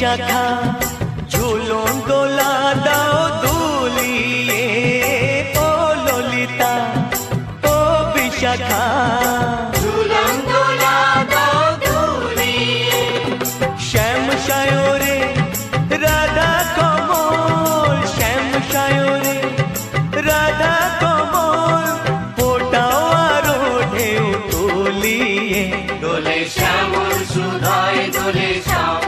বিশাখা ঝুলন দোলা দাও দুলিয়ে ও ললিতা ও বিশাখা। শ্যাম সায়রে রাধা কমল। শ্যাম সায়রে রাধা কমল। ফোটাও আরও ঢেউ তুলিয়ে। দোলে শ্যামল সুধায় দোলে শ্যাম